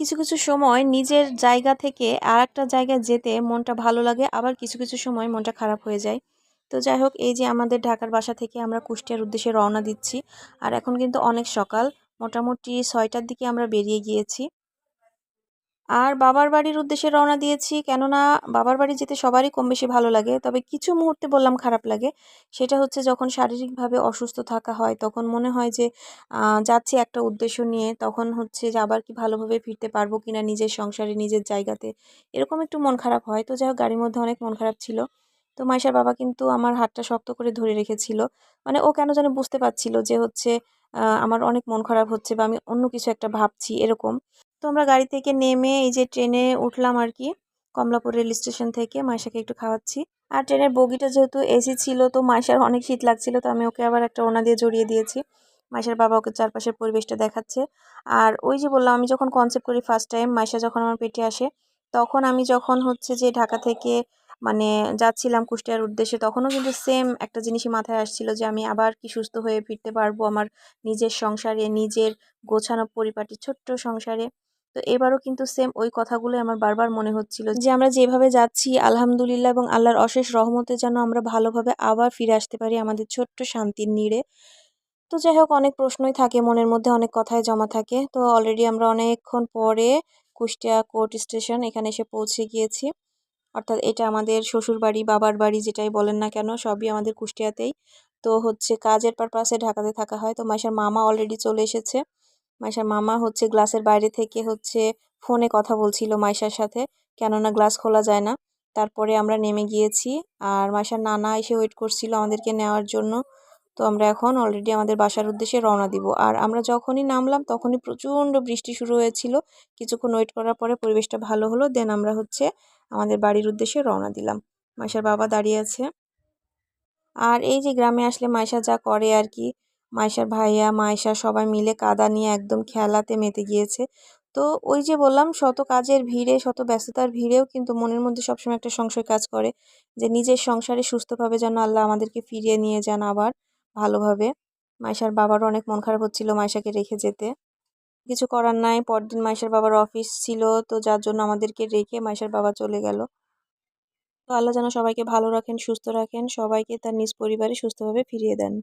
কিছু কিছু সময় নিজের জায়গা থেকে আর একটা জায়গায় যেতে মনটা ভালো লাগে, আবার কিছু কিছু সময় মনটা খারাপ হয়ে যায়। তো যাই হোক, এই যে আমাদের ঢাকার বাসা থেকে আমরা কুষ্টিয়ার উদ্দেশ্যে রওনা দিচ্ছি। আর এখন কিন্তু অনেক সকাল। মোটামুটি ছয়টার দিকে আমরা বেরিয়ে গিয়েছি। আর বাবার বাড়ির উদ্দেশ্যে রওনা দিয়েছি, কেননা বাবার বাড়ি যেতে সবারই কম বেশি ভালো লাগে। তবে কিছু মুহূর্তে বললাম খারাপ লাগে। সেটা হচ্ছে যখন শারীরিকভাবে অসুস্থ থাকা হয়, তখন মনে হয় যে যাচ্ছি একটা উদ্দেশ্য নিয়ে, তখন হচ্ছে যে আবার কি ভালোভাবে ফিরতে পারব কিনা নিজের সংসারে, নিজের জায়গাতে। এরকম একটু মন খারাপ হয়। তো যাই হোক, গাড়ির মধ্যে অনেক মন খারাপ ছিল। তো মাইশার বাবা কিন্তু আমার হাতটা শক্ত করে ধরে রেখেছিল। মানে ও কেন যেন বুঝতে পারছিল যে হচ্ছে আমার অনেক মন খারাপ হচ্ছে বা আমি অন্য কিছু একটা ভাবছি, এরকম। তো আমরা গাড়ি থেকে নেমে এই যে ট্রেনে উঠলাম আর কি, কমলাপুর রেল স্টেশন থেকে মাইশাকে একটু খাওয়াচ্ছি। আর ট্রেনের বগিটা যেহেতু এসি ছিল, তো মাইশার অনেক শীত লাগছিল, তো আমি ওকে আবার একটা ওনা দিয়ে জড়িয়ে দিয়েছি। মাইশার বাবা ওকে চারপাশের পরিবেশটা দেখাচ্ছে। আর ওই যে বললাম, আমি যখন কনসেপ্ট করি ফার্স্ট টাইম মাইশা যখন আমার পেটে আসে, তখন আমি যখন হচ্ছে যে ঢাকা থেকে মানে যাচ্ছিলাম কুষ্টিয়ার উদ্দেশ্যে, তখনও কিন্তু সেম একটা জিনিসই মাথায় আসছিল যে আমি আবার কি সুস্থ হয়ে ফিরতে পারব আমার নিজের সংসারে, নিজের গোছানো পরিপাটি, ছোট্ট সংসারে। তো এবারও কিন্তু সেম ওই কথাগুলোই আমার বারবার মনে হচ্ছিল যে আমরা যেভাবে যাচ্ছি, আলহামদুলিল্লাহ এবং আল্লাহর অশেষ রহমতে যেন আমরা ভালোভাবে আবার ফিরে আসতে পারি আমাদের ছোট্ট শান্তির নিড়ে। তো যাই হোক, অনেক প্রশ্নই থাকে, মনের মধ্যে অনেক কথাই জমা থাকে। তো অলরেডি আমরা অনেকক্ষণ পরে কুষ্টিয়া কোর্ট স্টেশন এখানে এসে পৌঁছে গিয়েছি। অর্থাৎ এটা আমাদের শ্বশুর বাড়ি বাবার বাড়ি যেটাই বলেন না কেন, সবই আমাদের কুষ্টিয়াতেই। তো হচ্ছে কাজের পারপাসে ঢাকাতে থাকা হয়। তো মাইশার মামা অলরেডি চলে এসেছে। মাইশার মামা হচ্ছে গ্লাসের বাইরে থেকে হচ্ছে ফোনে কথা বলছিল মাইশার সাথে, কেননা গ্লাস খোলা যায় না। তারপরে আমরা নেমে গিয়েছি আর মাইশার নানা এসে ওয়েট করছিল আমাদেরকে নেওয়ার জন্য। তো আমরা এখন অলরেডি আমাদের বাসার উদ্দেশ্যে রওনা দিব। আর আমরা যখনই নামলাম তখনই প্রচণ্ড বৃষ্টি শুরু হয়েছিল। কিছুক্ষণ ওয়েট করার পরে পরিবেশটা ভালো হলো দেন আমরা হচ্ছে আমাদের বাড়ির উদ্দেশ্যে রওনা দিলাম। মাইশার বাবা দাঁড়িয়ে আছে। আর এই যে গ্রামে আসলে মাইশা যা করে আর কি মাইশার ভাইয়া মাইশা সবাই মিলে কাদা নিয়ে একদম খেলাতে মেতে গিয়েছে। তো ওই যে বললাম, শত কাজের ভিড়ে, শত ব্যস্ততার ভিড়েও কিন্তু মনের মধ্যে সবসময় একটা সংশয় কাজ করে যে নিজের সংসারে সুস্থভাবে যেন আল্লাহ আমাদেরকে ফিরিয়ে নিয়ে যান আবার ভালোভাবে। মাইশার বাবারও অনেক মন খারাপ হচ্ছিল মাইশাকে রেখে যেতে। কিছু করার নাই, পরদিন মাইশার বাবার অফিস ছিল, তো যার জন্য আমাদেরকে রেখে মাইশার বাবা চলে গেল। তো আল্লাহ যেন সবাইকে ভালো রাখেন, সুস্থ রাখেন, সবাইকে তার নিজ পরিবারে সুস্থভাবে ফিরিয়ে দেন।